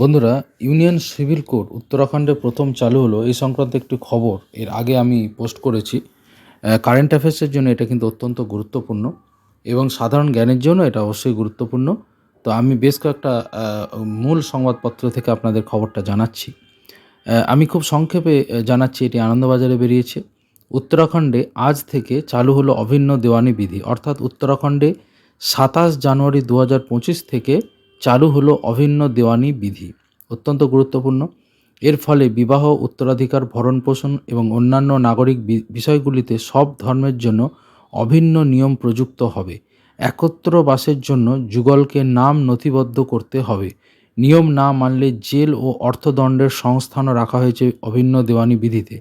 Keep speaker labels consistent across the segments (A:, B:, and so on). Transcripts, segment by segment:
A: বন্ধুরা, union civil code উত্তরাখণ্ডে প্রথম চালু হলো এই সংক্রান্ত একটি খবর। এর আগে আমি পোস্ট করেছি। কারেন্ট অ্যাফেয়ার্সের জন্য এটা কিন্তু অত্যন্ত গুরুত্বপূর্ণ এবং সাধারণ জ্ঞানের জন্য এটা অবশ্যই গুরুত্বপূর্ণ। তো আমি বেশ কয়েকটা মূল সংবাদপত্র থেকে আপনাদের খবরটা জানাচ্ছি। আমি খুব সংক্ষেপে জানাচ্ছি, এটি আনন্দবাজারে বেরিয়েছে। উত্তরাখণ্ডে আজ থেকে চালু হলো অভিন্ন দেওয়ানি বিধি। অর্থাৎ উত্তরাখণ্ডে সাতাশ জানুয়ারি দু হাজার পঁচিশ থেকে চালু হলো অভিন্ন দেওয়ানি বিধি, অত্যন্ত গুরুত্বপূর্ণ। এর ফলে বিবাহ, উত্তরাধিকার ভরণ পোষণ এবং অন্যান্য নাগরিক বিষয়গুলিতে সব ধর্মের জন্য অভিন্ন নিয়ম প্রযুক্ত হবে। একত্র বাসের জন্য যুগলকে নাম নথিবদ্ধ করতে হবে। নিয়ম না মানলে জেল ও অর্থদণ্ডের সংস্থানও রাখা হয়েছে অভিন্ন দেওয়ানি বিধিতে।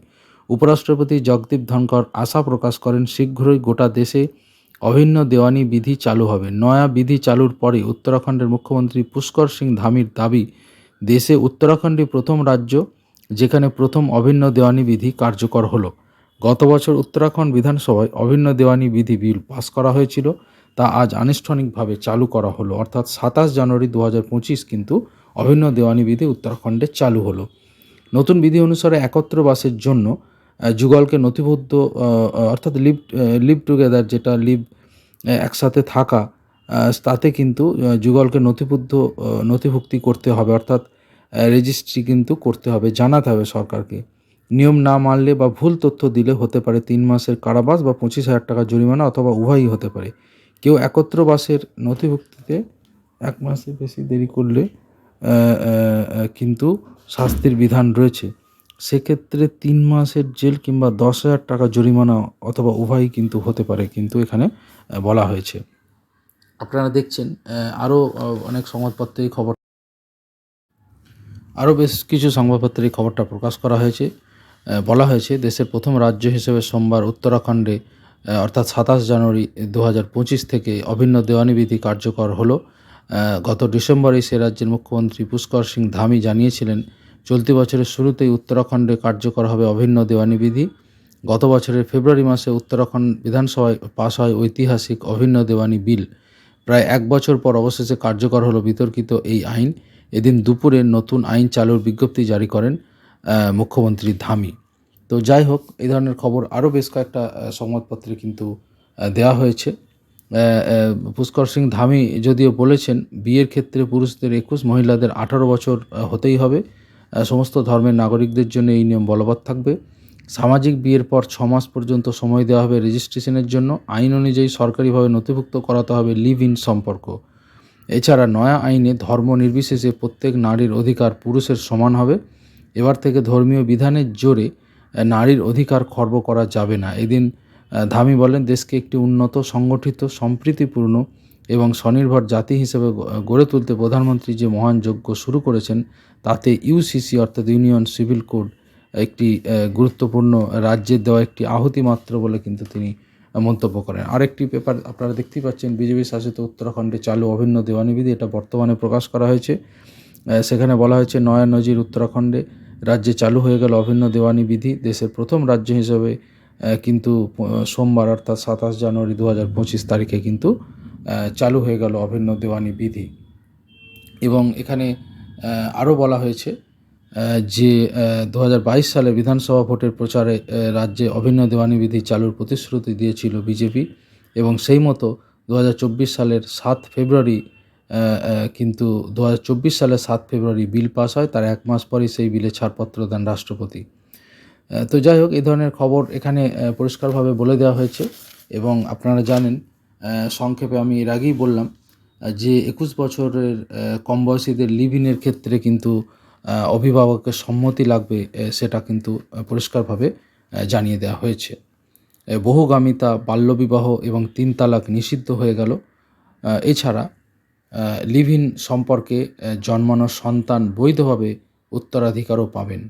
A: উপরাষ্ট্রপতি জগদীপ ধনকর আশা প্রকাশ করেন, শীঘ্রই গোটা দেশে অভিন্ন দেওয়ানি বিধি চালু হবে। নয়া বিধি চালুর পরে উত্তরাখণ্ডের মুখ্যমন্ত্রী পুষ্কর সিং ধামির দাবি, দেশে উত্তরাখণ্ডই প্রথম রাজ্য যেখানে প্রথম অভিন্ন দেওয়ানি বিধি কার্যকর হলো। গত বছর উত্তরাখণ্ড বিধানসভায় অভিন্ন দেওয়ানি বিধি বিল পাস করা হয়েছিল। তা আজ আনুষ্ঠানিকভাবে চালু করা হলো। অর্থাৎ সাতাশ জানুয়ারি দু হাজার পঁচিশ কিন্তু অভিন্ন দেওয়ানি বিধি উত্তরাখণ্ডে চালু হলো। নতুন বিধি অনুসারে একত্র বাসের জন্য যুগলকে নথিবদ্ধ অর্থাৎ লিভ লিভ টুগেদার যেটা লিভ একসাথে থাকা তাতে কিন্তু যুগলকে নথিবদ্ধ নথিভুক্তি করতে হবে, অর্থাৎ রেজিস্ট্রি কিন্তু করতে হবে, জানাতে হবে সরকারকে। নিয়ম না মানলে বা ভুল তথ্য দিলে হতে পারে তিন মাসের কারাবাস বা পঁচিশ হাজার টাকা জরিমানা অথবা উভয়ই হতে পারে। কেউ একত্র বাসের নথিভুক্তিতে এক মাসের বেশি দেরি করলে কিন্তু শাস্তির বিধান রয়েছে। সেক্ষেত্রে তিন মাসের জেল কিংবা দশ হাজার টাকা জরিমানা অথবা উভয়ই কিন্তু হতে পারে কিন্তু এখানে বলা হয়েছে। আপনারা দেখছেন আরও অনেক সংবাদপত্রে এই খবর আরও বেশ কিছু সংবাদপত্রে এই খবরটা প্রকাশ করা হয়েছে। বলা হয়েছে, দেশের প্রথম রাজ্য হিসেবে সোমবার উত্তরাখণ্ডে অর্থাৎ সাতাশ জানুয়ারি দু হাজার পঁচিশ থেকে অভিন্ন দেওয়ানি বিধি কার্যকর হলো। গত ডিসেম্বরে সে রাজ্যের মুখ্যমন্ত্রী পুষ্কর সিং ধামি জানিয়েছিলেন চলতি বছরের শুরুতেই উত্তরাখণ্ডে কার্যকর হবে অভিন্ন দেওয়ানি বিধি। গত বছরের ফেব্রুয়ারি মাসে উত্তরাখণ্ড বিধানসভায় পাশ হয় ঐতিহাসিক অভিন্ন দেওয়ানি বিল। প্রায় এক বছর পর অবশেষে কার্যকর হলো বিতর্কিত এই আইন। এদিন দুপুরে নতুন আইন চালুর বিজ্ঞপ্তি জারি করেন মুখ্যমন্ত্রী ধামি। তো যাই হোক, এই ধরনের খবর আরও বেশ কয়েকটা সংবাদপত্রে কিন্তু দেওয়া হয়েছে। পুষ্কর সিং ধামি যদিও বলেছেন, বিয়ের ক্ষেত্রে পুরুষদের একুশ, মহিলাদের আঠারো বছর হতেই হবে। সমস্ত ধর্মের নাগরিকদের জন্য এই নিয়ম বলবৎ থাকবে। সামাজিক বিয়ের পর ছ মাস পর্যন্ত সময় দেওয়া হবে রেজিস্ট্রেশনের জন্য। আইন অনুযায়ী সরকারিভাবে নথিভুক্ত করাতে হবে লিভ ইন সম্পর্ক। এছাড়া নয়া আইনে ধর্ম নির্বিশেষে প্রত্যেক নারীর অধিকার পুরুষের সমান হবে। এবার থেকে ধর্মীয় বিধানের জোরে নারীর অধিকার খর্ব করা যাবে না। এদিন ধামি বলেন, দেশকে একটি উন্নত, সংগঠিত, সম্প্রীতিপূর্ণ এবং স্বনির্ভর জাতি হিসেবে গড়ে তুলতে প্রধানমন্ত্রী যে মহান যজ্ঞ শুরু করেছেন তাতে ইউসিসি অর্থাৎ ইউনিয়ন সিভিল কোড একটি গুরুত্বপূর্ণ রাজ্যের দেওয়া একটি আহুতি মাত্র বলে কিন্তু তিনি মন্তব্য করেন। আরেকটি পেপার আপনারা দেখতেই পাচ্ছেন, বিজেপি শাসিত উত্তরাখণ্ডে চালু অভিন্ন দেওয়ানি বিধি এটা বর্তমানে প্রকাশ করা হয়েছে। সেখানে বলা হয়েছে নয়া নজির উত্তরাখণ্ডে রাজ্যে চালু হয়ে গেল অভিন্ন দেওয়ানি বিধি দেশের প্রথম রাজ্য হিসেবে কিন্তু সোমবার অর্থাৎ সাতাশ জানুয়ারি দু হাজার পঁচিশ তারিখে কিন্তু চালু হয়ে গেল অভিন্ন দেওয়ানি বিধি এবং এখানে আরও বলা হয়েছে যে দু হাজার বাইশ সালে বিধানসভা ভোটের প্রচারে রাজ্যে অভিন্ন দেওয়ানি বিধি চালুর প্রতিশ্রুতি দিয়েছিল বিজেপি এবং সেই মতো দু হাজার চব্বিশ সালের সাত ফেব্রুয়ারি কিন্তু দু হাজার চব্বিশ সালের সাত ফেব্রুয়ারি বিল পাস হয়, তার এক মাস পরেই সেই বিলে ছাড়পত্র দেন রাষ্ট্রপতি। তো যাই হোক, এই ধরনের খবর এখানে পরিষ্কারভাবে বলে দেওয়া হয়েছে এবং আপনারা জানেন সংক্ষেপে আমি এর আগেই বললাম যে একুশ বছরের কম বয়সীদের লিভ ইনের ক্ষেত্রে কিন্তু অভিভাবকের সম্মতি লাগবে সেটা কিন্তু পরিষ্কারভাবে জানিয়ে দেওয়া হয়েছে। বহুগামিতা, বাল্যবিবাহ এবং তিন তালাক নিষিদ্ধ হয়ে গেল। এছাড়া লিভ ইন সম্পর্কে জন্মানো সন্তান বৈধভাবে উত্তরাধিকারও পাবেন।